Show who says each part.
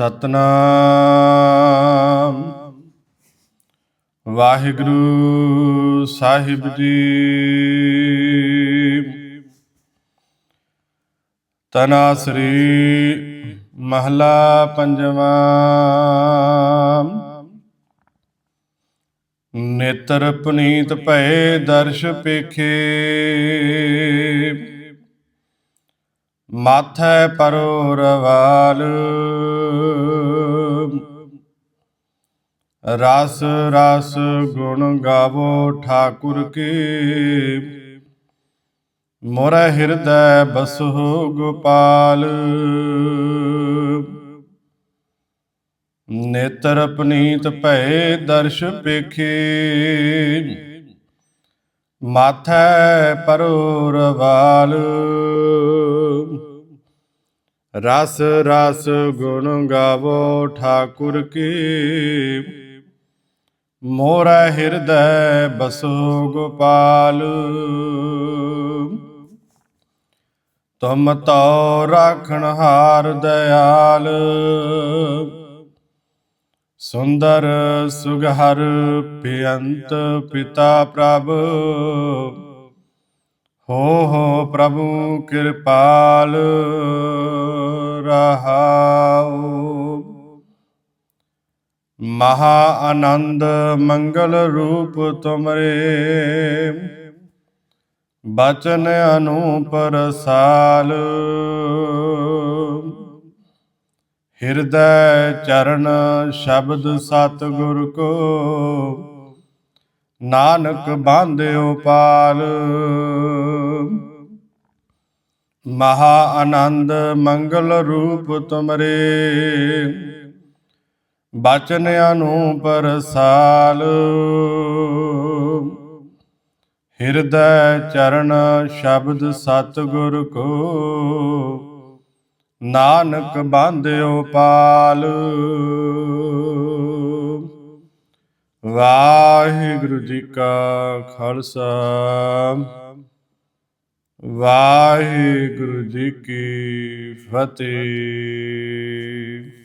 Speaker 1: ਸਤਨਾਮ। ਵਾਹਿਗੁਰੂ ਸਾਹਿਬ ਜੀ। ਤਨਾ ਤਨਾਸਰੀ ਮਹਲਾ ਪੰਜਵਾਂ। ਨੇਤਰ ਪੁਨੀਤ ਭਏ ਦਰਸ਼ ਪੇਖੇ। ਮਾਥੈ ਪਰੋ ਰਵਾਲ। ਰਸ ਰਸ ਗੁਣ ਗਾਵੋ ਠਾਕੁਰ ਕੇ। ਮੋਰ ਹਿਰਦੈ ਬਸੋ ਗੋਪਾਲ। ਨੇਤਰ ਪਨੀਤ ਭਏ ਦਰਸ਼ ਪੇਖੇ। ਮਾਥੈ ਪਰੋ ਰਵਾਲ ਰਸ ਰਸ ਗੁਣ ਗਾਵੋ ਠਾਕੁਰ ਕੀ। ਮੋਰਾ ਹਿਰਦੈ ਬਸੋ ਗੋਪਾਲ। ਤੁਮ ਤੋ ਰਾਖਣ ਹਾਰ ਦਇਆਲ ਸੁੰਦਰ ਸੁਗਹਰ ਬੇਅੰਤ ਪਿਤਾ ਪ੍ਰਭ। ਹੋ ਹੋ ਪ੍ਰਭੂ ਕਿਰਪਾਲ ਰਹਾਉ ਮਹਾ ਆਨੰਦ ਮੰਗਲ ਰੂਪ ਤੁਮਰੇ। ਬਚਨ ਅਨੂਪ ਰਸਾਲ ਹਿਰਦੈ ਚਰਨ ਸ਼ਬਦ ਸਤ ਗੁਰ ਕੋ। ਨਾਨਕ ਬਾਂਧਿਓ ਪਾਲ। ਮਹਾ ਆਨੰਦ ਮੰਗਲ ਰੂਪ ਤੁਮਰੇ। ਬਚਨ ਅਨੂਪ ਰਸਾਲ ਹਿਰਦੈ ਚਰਨ ਸ਼ਬਦ ਸਤਗੁਰ ਕੋ। ਨਾਨਕ ਬਾਂਧਿਓ ਪਾਲ। ਵਾਹਿਗੁਰੂ ਜੀ ਕਾ ਖਾਲਸਾ। ਵਾਹਿਗੁਰੂ ਜੀ ਕੀ ਫਤਿਹ।